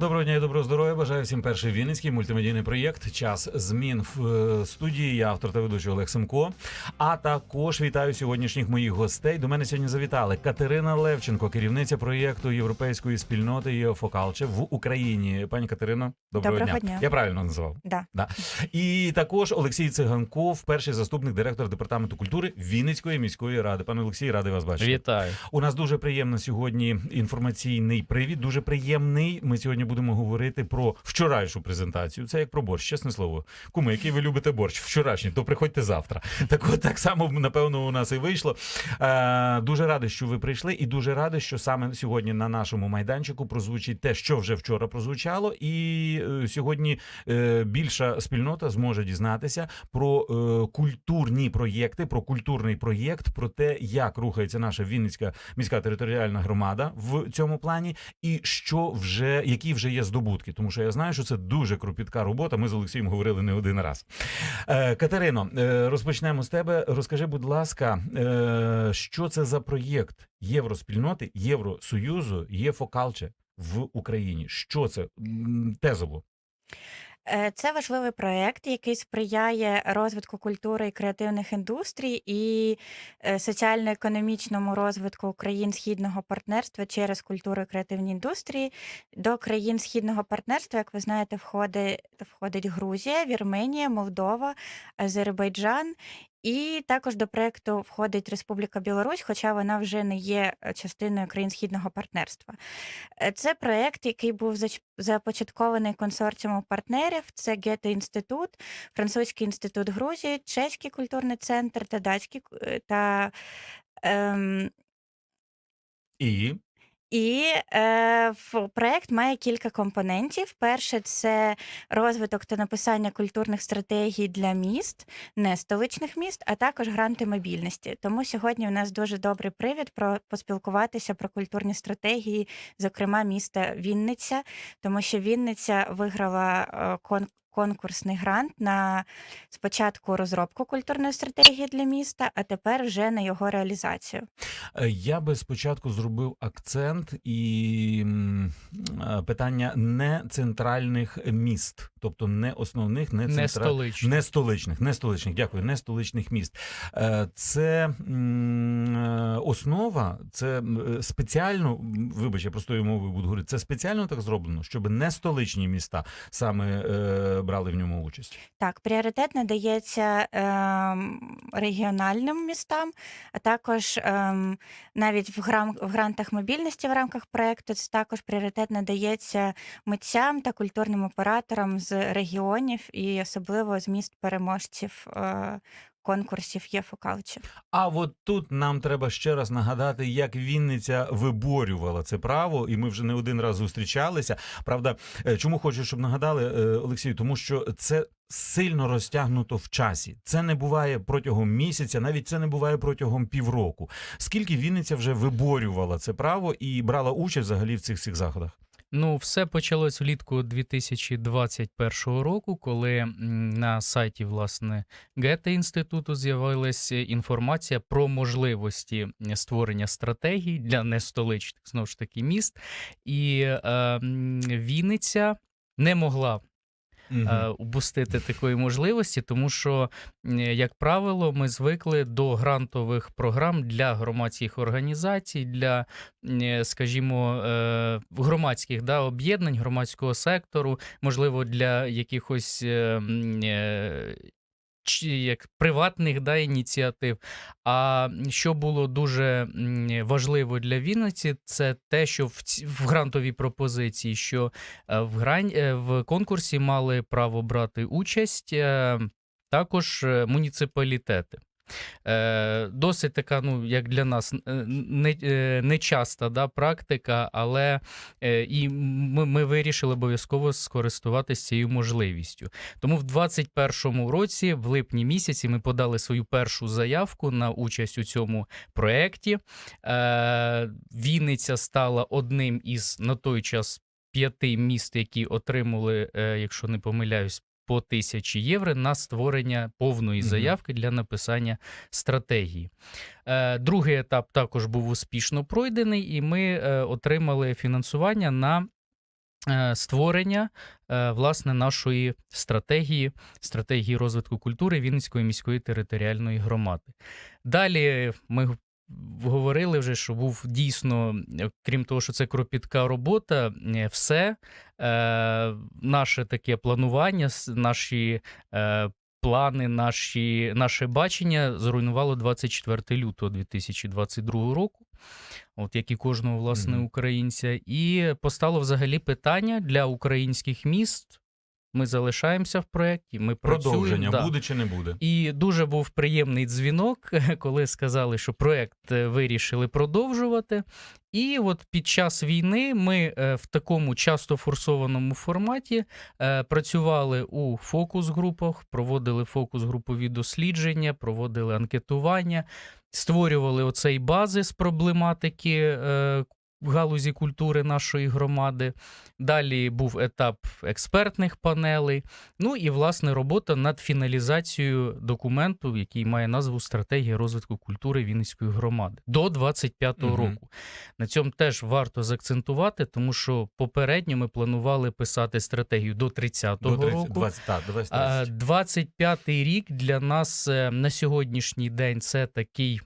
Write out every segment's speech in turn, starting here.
Доброго дня і доброго здоров'я. Бажаю всім перший вінницький мультимедійний проєкт Час змін в е, студії. Я автор та ведучий Олег Семко. А також вітаю сьогоднішніх моїх гостей. До мене сьогодні завітали Катерина Левченко, керівниця проєкту Європейської спільноти ЄОФОКАЛЧЕ в Україні. Пані Катерино, доброго, Доброго дня. Я правильно назвав. Да. Да. І також Олексій Циганков, перший заступник директора департаменту культури Вінницької міської ради. Пане Олексій, радий вас бачити. Вітаю. У нас дуже приємно сьогодні інформаційний привід. Дуже приємний. Ми сьогодні будемо говорити про вчорашню презентацію. Це як про борщ, чесне слово. Куми, який ви любите борщ? Вчорашній, то приходьте завтра. Так от так само напевно у нас і вийшло. Е, дуже радий, що ви прийшли, і дуже радий, що саме сьогодні на нашому майданчику прозвучить те, що вже вчора прозвучало, і е, сьогодні е, більша спільнота зможе дізнатися про е, культурні проєкти, про культурний проєкт, про те, як рухається наша Вінницька міська територіальна громада в цьому плані, і що вже які вже є здобутки. Тому що я знаю, що це дуже кропітка робота. Ми з Олексієм говорили не один раз. Е, Катерино, е, розпочнемо з тебе. Розкажи, будь ласка, е, що це за проєкт Євроспільноти, Євросоюзу, ЄФОКАЛЧЕ в Україні? Що це тезово? Е, Це важливий проєкт, який сприяє розвитку культури і креативних індустрій і е, соціально-економічному розвитку країн східного партнерства через культуру і креативні індустрії. До країн східного партнерства, як ви знаєте, входить, входить Грузія, Вірменія, Молдова, Азербайджан. І також до проєкту входить Республіка Білорусь, хоча вона вже не є е, частиною країн східного партнерства. Е, Це проєкт, який був започаткований консорціумом партнерів. Це Гете інститут, Французький інститут Грузії, Чеський культурний центр та датський е, та. Ем, І і е, проект має кілька компонентів. Перше це розвиток та написання культурних стратегій для міст, не столичних міст, а також гранти мобільності. Тому сьогодні у нас дуже добрий привід про поспілкуватися про культурні стратегії, зокрема міста Вінниця, тому що Вінниця виграла е. Конкурсний грант на спочатку розробку культурної стратегії для міста, а тепер вже на його реалізацію. Е, Я би спочатку зробив акцент і е, питання не центральних міст, тобто не основних, не, Не центра- столичний. не столичних, не столичних, дякую, не столичних міст. Е, Це е, основа, це е, спеціально, вибач, я простою мовою буду говорити, це спеціально так зроблено, щоб не столичні міста саме брали в ньому участь. Так, пріоритет надається ем, регіональним містам, а також ем, навіть в, грам, в грантах мобільності в рамках проекту це також пріоритет надається митцям та культурним операторам з регіонів і особливо з міст переможців е, конкурсів ЄФОКАЛЧі. А от тут нам треба ще раз нагадати, як Вінниця виборювала це право, і ми вже не один раз зустрічалися. Правда, е, чому хочу, щоб нагадали, е, Олексію, тому що це. Сильно розтягнуто в часі. Це не буває протягом місяця, навіть це не буває протягом півроку. Скільки Вінниця вже виборювала це право і брала участь взагалі в цих всіх заходах? Ну, все почалось влітку 2021 року, коли на сайті власне Гете інституту з'явилася інформація про можливості створення стратегій для нестоличних знову ж таки міст, і е, Вінниця не могла е, упустити такої можливості, тому що, як правило, ми звикли до грантових програм для громадських організацій, для, скажімо, е, громадських да, об'єднань, громадського сектору, можливо, для якихось. Як приватних да, ініціатив. А що було дуже важливо для Вінниці, це те, що в, в грантовій пропозиції, що е, в, грань, е, в конкурсі мали право брати участь е, також муніципалітети. Е, Досить така, ну як для нас, е, не, е, нечаста да, практика, але е, і ми, ми вирішили обов'язково скористуватися цією можливістю. Тому в 2021 році, в липні місяці, ми подали свою першу заявку на участь у цьому проєкті. Е, Вінниця стала одним із на той час п'яти міст, які отримали, е, якщо не помиляюсь, по тисячі євро на створення повної заявки для написання стратегії. Е, Другий етап також був успішно пройдений, і ми е, отримали фінансування на е, створення власне нашої стратегії, стратегії розвитку культури Вінницької міської територіальної громади. Далі ми говорили вже, що був дійсно, е, крім того, що це кропітка робота, е, все е, наше таке планування, наші е, плани, наші, наше бачення зруйнувало 24 лютого 2022 року. От як і кожного власне українця, і постало взагалі питання для українських міст. Ми залишаємося в проєкті, ми Продовження працюємо. да. буде чи не буде? І дуже був приємний дзвінок, коли сказали, що проект е, вирішили продовжувати. І от під час війни ми е, в такому часто форсованому форматі е, працювали у фокус-групах, проводили фокус-групові дослідження, проводили анкетування, створювали оцей базис проблематики в галузі культури нашої громади. Далі був етап експертних панелей. Ну і власне робота над фіналізацією документу, який має назву Стратегія розвитку культури Вінницької громади до 25-го Мгм. року. На цьому теж варто заакцентувати, тому що попередньо ми планували писати стратегію до 30-го До 30, року. 20, так, до 20, 25-й рік для нас е, на сьогоднішній день це такий.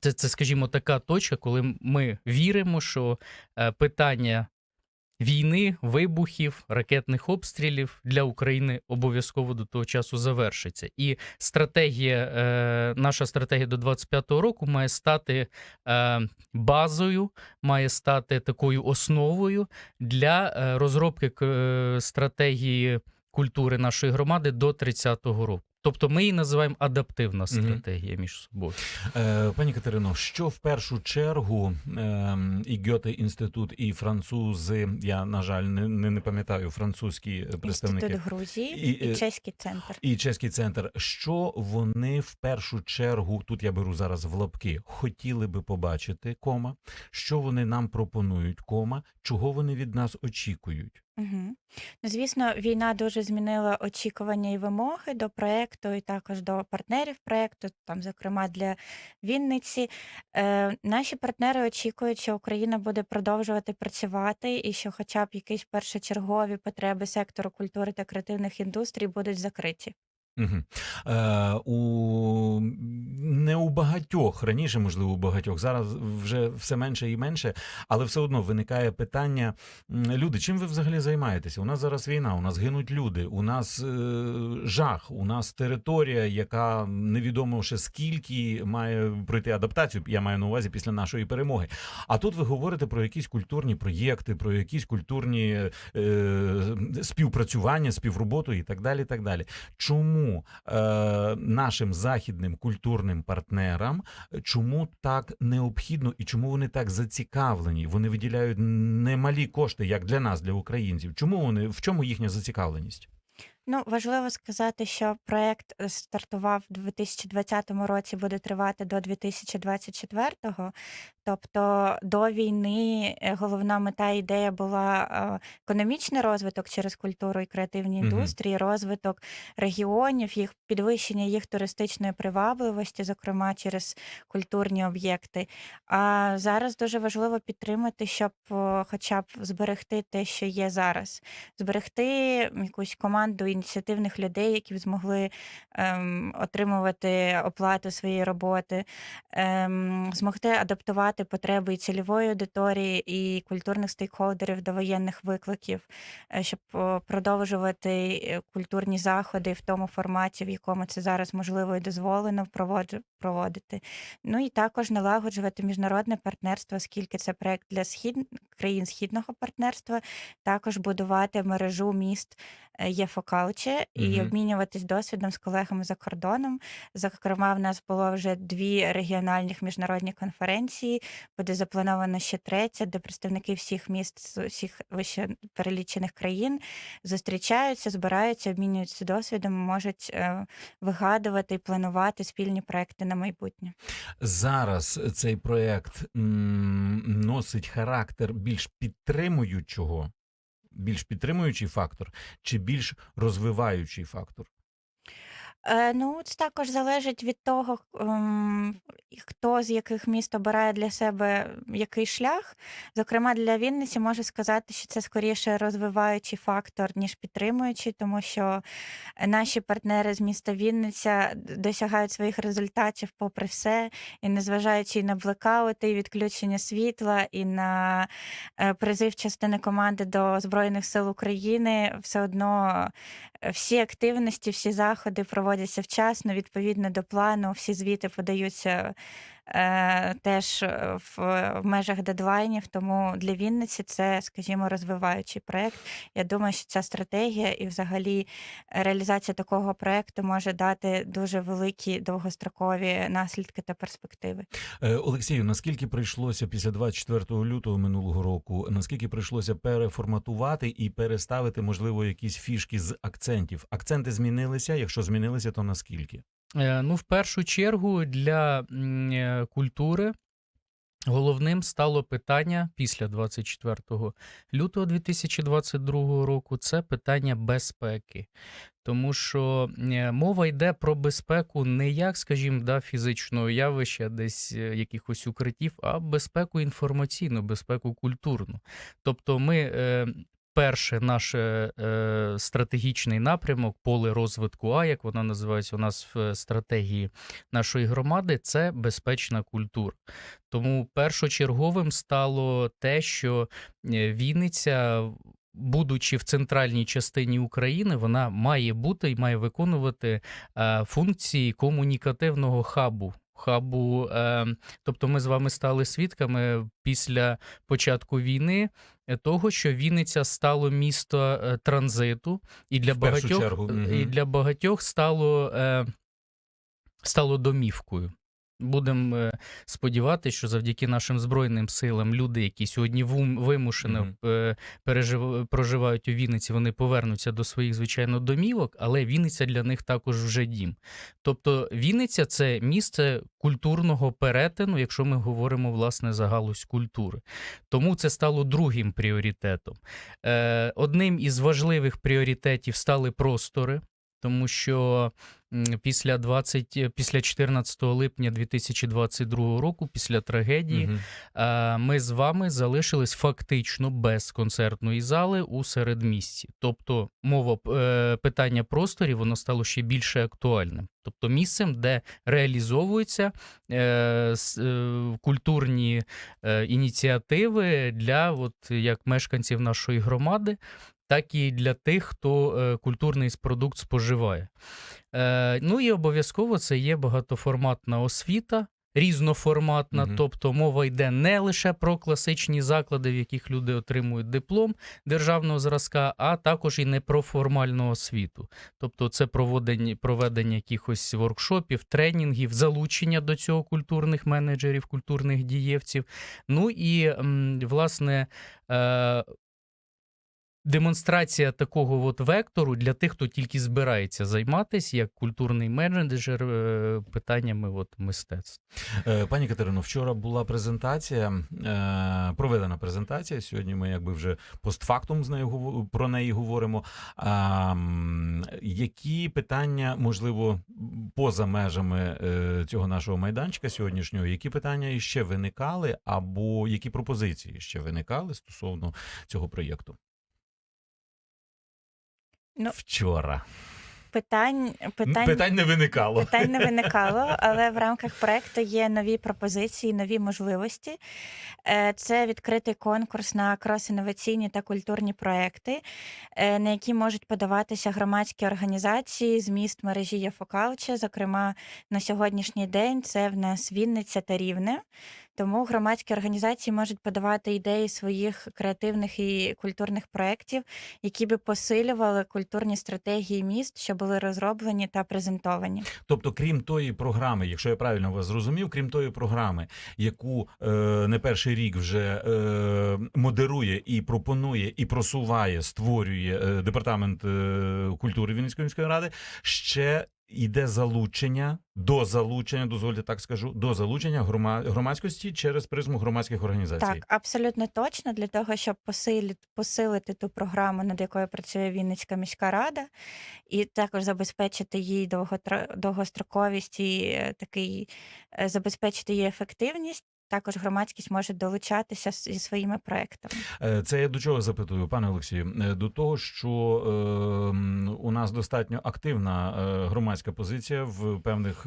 Це, це, скажімо, така точка, коли ми віримо, що е, питання війни, вибухів, ракетних обстрілів для України обов'язково до того часу завершиться. І стратегія, е, наша стратегія до 25-го року має стати е, базою, має стати такою основою для розробки стратегії культури нашої громади до 30-го року. Тобто ми її називаємо адаптивна стратегія між собою. Е, Пані Катерино, що в першу чергу ем, і Гьоте інститут, і французи, я на жаль не, не, не пам'ятаю французькі представники. Інститут Грузії І, і, е, чеський центр. І чеський центр, що вони в першу чергу, тут я беру зараз в лапки, хотіли би побачити кома, що вони нам пропонують, кома, чого вони від нас очікують. Угу. Ну, звісно, війна дуже змінила очікування і вимоги до проекту, і також до партнерів проекту, там, зокрема, для Вінниці. Е, наші партнери очікують, що Україна буде продовжувати працювати, і що, хоча б якісь першочергові потреби сектору культури та креативних індустрій будуть закриті. Угу. Е, у не у багатьох раніше, можливо, у багатьох зараз вже все менше і менше, але все одно виникає питання: люди, чим ви взагалі займаєтеся? У нас зараз війна, у нас гинуть люди, у нас е, жах, у нас територія, яка невідомо ще скільки має пройти адаптацію. Я маю на увазі після нашої перемоги. А тут ви говорите про якісь культурні проєкти, про якісь культурні е, співпрацювання, співроботу і так далі. Так далі. Чому е, нашим західним культурним партнерам чому так необхідно і чому вони так зацікавлені? Вони виділяють немалі кошти, як для нас, для українців. Чому вони в чому їхня зацікавленість? Ну, важливо сказати, що проект е, стартував у 2020 році, буде тривати до 2024-го. Тобто до війни е, головна мета ідея була е, економічний розвиток через культуру і креативні індустрії, розвиток регіонів, їх підвищення їх туристичної привабливості, зокрема через культурні об'єкти. А зараз дуже важливо підтримати, щоб хоча б зберегти те, що є зараз, зберегти якусь команду ініціативних людей, які б змогли ем, отримувати оплату своєї роботи, ем, змогти адаптувати потреби і цільової аудиторії, і культурних стейкхолдерів до воєнних викликів, е, щоб продовжувати е, культурні заходи в тому форматі, в якому це зараз можливо і дозволено проводити. Ну і також налагоджувати міжнародне партнерство, оскільки це проект для схід... країн східного партнерства, також будувати мережу міст е, ЄФОКАЛЧЕ і обмінюватись досвідом з колегами за кордоном. Зокрема, в нас було вже дві регіональних міжнародні конференції. Буде заплановано ще третя, де представники всіх міст з усіх вище перелічених країн зустрічаються, збираються, обмінюються досвідом, можуть е, вигадувати і планувати спільні проекти на майбутнє. Зараз цей проект носить характер більш підтримуючого. Більш підтримуючий фактор чи більш розвиваючий фактор? Е, ну, це також залежить від того, ем, хто з яких міст обирає для себе який шлях. Зокрема, для Вінниці можу сказати, що це скоріше розвиваючий фактор, ніж підтримуючий, тому що наші партнери з міста Вінниця досягають своїх результатів попри все, і незважаючи і на блекаути, і відключення світла, і на е, призив частини команди до Збройних сил України, все одно всі активності, всі заходи проводяться вчасно, відповідно до плану, всі звіти подаються е, теж е, в, в межах дедлайнів. Тому для Вінниці це, скажімо, розвиваючий проєкт. Я думаю, що ця стратегія і взагалі реалізація такого проєкту може дати дуже великі довгострокові наслідки та перспективи. Е, Олексію, наскільки прийшлося після 24 лютого минулого року, наскільки прийшлося переформатувати і переставити, можливо, якісь фішки з акцентів? Акценти змінилися. Якщо змінилися, то наскільки? Е, Ну, в першу чергу для е, культури головним стало питання після 24 лютого 2022 року це питання безпеки. Тому що е, мова йде про безпеку не як, скажімо, да, фізичного явища, десь якихось укриттів, а безпеку інформаційну, безпеку культурну. Тобто, ми перше наш е, стратегічний напрямок, поле розвитку А, як вона називається у нас в е, стратегії нашої громади, це безпечна культура. Тому першочерговим стало те, що е, Вінниця. Будучи в центральній частині України, вона має бути і має виконувати е, функції комунікативного хабу. Хабу, тобто ми з вами стали свідками після початку війни того, що Вінниця стало місто е, транзиту, і для В багатьох чергу, і для багатьох стало, е, стало домівкою. Будемо е, сподіватися, що завдяки нашим збройним силам люди, які сьогодні вимушено Мгм. е, пережив... проживають у Вінниці, вони повернуться до своїх звичайно домівок, але Вінниця для них також вже дім. Тобто Вінниця це місце культурного перетину, якщо ми говоримо власне за галузь культури. Тому це стало другим пріоритетом. Е, Одним із важливих пріоритетів стали простори. Тому що після 20, е, після 14 липня 2022 року, після трагедії, е, ми з вами залишились фактично без концертної зали у середмісті. Тобто мова е, питання просторів воно стало ще більше актуальним. Тобто місцем, де реалізовуються культурні ініціативи для от, як мешканців нашої громади, так і для тих, хто е, культурний продукт споживає. Е, ну і обов'язково це є багатоформатна освіта, різноформатна, Мгм. тобто мова йде не лише про класичні заклади, в яких люди отримують диплом державного зразка, а також і не про формальну освіту. Тобто це проводення, проведення якихось воркшопів, тренінгів, залучення до цього культурних менеджерів, культурних дієвців. Ну і, власне, е, демонстрація такого от вектору для тих, хто тільки збирається займатися як культурний менеджер е, питаннями от мистецтва. Е, Пані Катерино, вчора була презентація, е, проведена презентація. Сьогодні ми якби вже постфактум з нею про неї говоримо. Які питання, можливо, поза межами цього нашого майданчика сьогоднішнього, які питання іще виникали, або які пропозиції ще виникали стосовно цього проєкту? Ну, Вчора Питань, питань, питань не виникало. Питань не виникало, але в рамках проекту є нові пропозиції, нові можливості. Е, Це відкритий конкурс на крос-інноваційні та культурні проекти, е, на які можуть подаватися громадські організації з міст мережі Яфокауче. Зокрема, на сьогоднішній день це в нас Вінниця та Рівне. Тому громадські організації можуть подавати ідеї своїх креативних і культурних проєктів, які би посилювали культурні стратегії міст, що були розроблені та презентовані. Тобто, крім тої програми, якщо я правильно вас зрозумів, крім тої програми, яку е, не перший рік вже е, модерує і пропонує, і просуває, створює е, департамент е, культури Вінницької міської ради, ще йде залучення до залучення, дозвольте так скажу, до залучення грома- громадськості через призму громадських організацій. Так, абсолютно точно для того, щоб посилити, посилити ту програму, над якою працює Вінницька міська рада, і також забезпечити довготра- довгостроковість і е, такий е, забезпечити її ефективність. Також громадськість може долучатися зі своїми проектами. Е, Це я до чого запитую, пане Олексію? Е, До того, що е, у нас достатньо активна е, громадська позиція в певних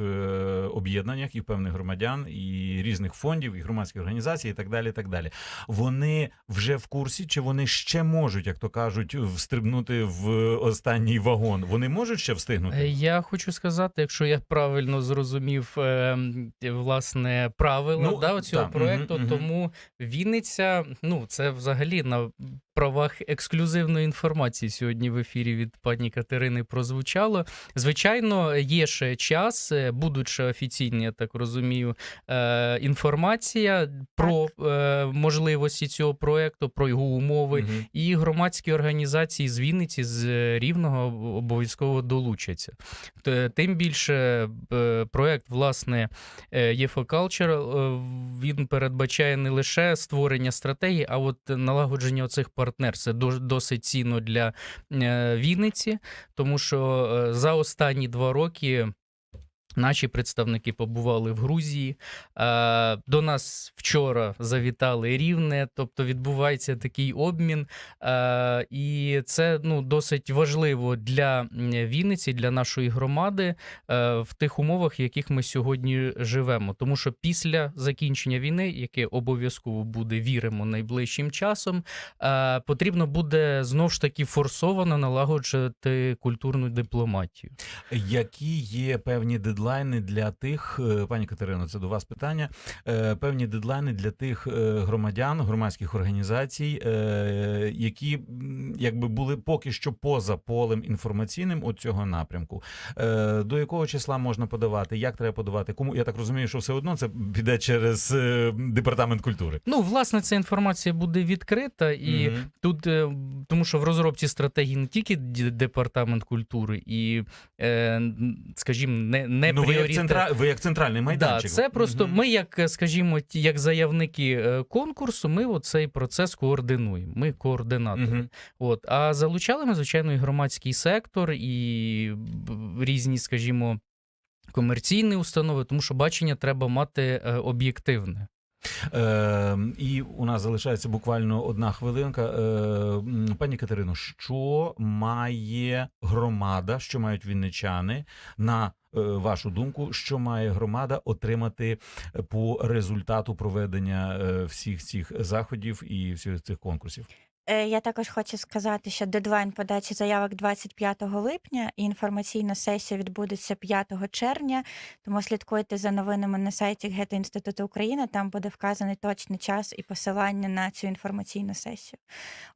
об'єднаннях і в певних громадян, і різних фондів, і громадських організацій, і так далі. І так далі. Вони вже в курсі, чи вони ще можуть, як то кажуть, встрибнути в останній вагон? Вони можуть ще встигнути? Я хочу сказати, якщо я правильно зрозумів е, власне правила Ну, да, цього проекту, тому Вінниця, ну це взагалі на правах ексклюзивної інформації сьогодні в ефірі від пані Катерини прозвучало. Звичайно, є ще час, е, будуть ще офіційні, я так розумію, е, інформація про е, можливості цього проекту, про його умови. Мгм. І громадські організації з Вінниці з Рівного обов'язково долучаться. Тим більше проект, власне, ЄФО Culture, він передбачає не лише створення стратегії, а от налагодження цих партнер. Це досить цінно для е, Вінниці, тому що е, за останні два роки. Наші представники побували в Грузії. Е, До нас вчора завітали рівне, тобто відбувається такий обмін. Е, І це ну, досить важливо для Вінниці, для нашої громади е, в тих умовах, в яких ми сьогодні живемо. Тому що після закінчення війни, яке обов'язково буде, віримо, найближчим часом, потрібно буде знов ж таки форсовано налагоджувати культурну дипломатію. Які є певні дедлайни для тих, е, пані Катерино, це до вас питання. е, Певні дедлайни для тих е, громадян, громадських організацій, які якби були поки що поза полем інформаційним от цього напрямку. До якого числа можна подавати? Як треба подавати? Кому я так розумію, що все одно це піде через департамент культури. Ну, власне, ця інформація буде відкрита і. Мгм. Тут, тому що в розробці стратегії не тільки департамент культури і, скажімо, не, не ну, ви як, центра... ви як центральний Да, майданчик. це просто угу. ми, як скажімо, як заявники е, конкурсу, ми цей процес координуємо. Ми координатори. Угу. От а залучали ми звичайно і громадський сектор, і різні, скажімо, комерційні установи, тому що бачення треба мати е, об'єктивне. Е, і у нас залишається буквально одна хвилинка. Е, пані Катерино, що має громада, що мають вінничани на е, вашу думку, що має громада отримати по результату проведення е, всіх цих заходів і всіх цих конкурсів? Е, Я також хочу сказати, що дедлайн подачі заявок 25 липня і інформаційна сесія відбудеться 5 червня. Тому слідкуйте за новинами на сайті ГЕТ Інституту України. Там буде вказаний точний час і посилання на цю інформаційну сесію.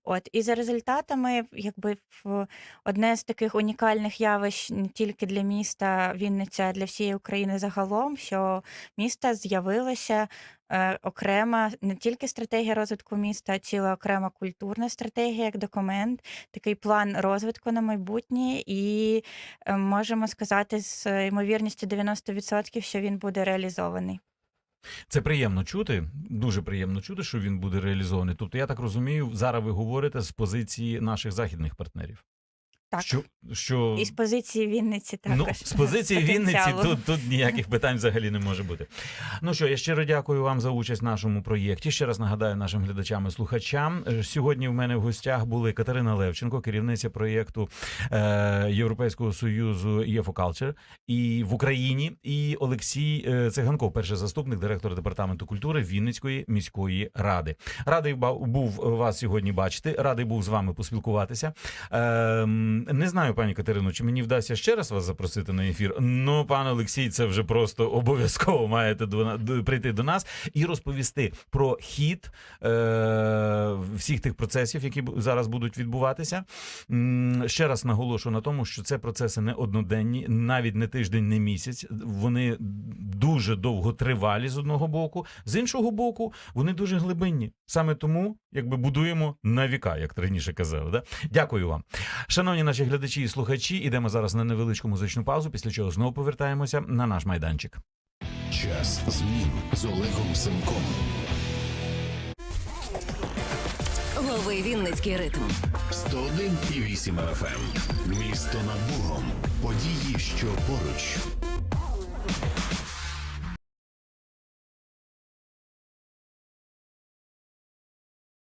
От і за результатами, якби в одне з таких унікальних явищ не тільки для міста Вінниця, а для всієї України загалом, що міста з'явилося е, окрема не тільки стратегія розвитку міста, а ціла окрема культурна стратегія як документ, такий план розвитку на майбутнє, і е, можемо сказати з ймовірністю 90%, що він буде реалізований. Це приємно чути, дуже приємно чути, що він буде реалізований. Тобто, я так розумію, зараз ви говорите з позиції наших західних партнерів. Так, Що, що... і з позиції Вінниці також. Ну, з позиції Вінниці тут, тут ніяких питань взагалі не може бути. Ну що, я щиро дякую вам за участь в нашому проєкті. Ще раз нагадаю нашим глядачам і слухачам. Е, Сьогодні в мене в гостях були Катерина Левченко, керівниця проєкту е, Європейського союзу ЄФОКалчер і в Україні, і Олексій е, Циганков, перший заступник директора департаменту культури Вінницької міської ради. Радий був вас сьогодні бачити. Радий був з вами поспілкуватися. Ем, не знаю, пані Катерино, чи мені вдасться ще раз вас запросити на ефір. Ну, пан Олексій, це вже просто обов'язково маєте до, до- прийти до нас і розповісти про хід е, всіх тих процесів, які зараз будуть відбуватися. Ще раз наголошую на тому, що це процеси не одноденні, навіть не тиждень, не місяць. Вони дуже довготривалі з одного боку, з іншого боку, вони дуже глибинні. Саме тому, якби будуємо на віка, як раніше казав. Да? Дякую вам. Шановні наші глядачі і слухачі, ідемо зараз на невеличку музичну паузу, після чого знову повертаємося на наш майданчик. Час змін з Олегом Семком. Лови Вінницький ритм. 101,8 FM. Місто над Богом. Події, що поруч.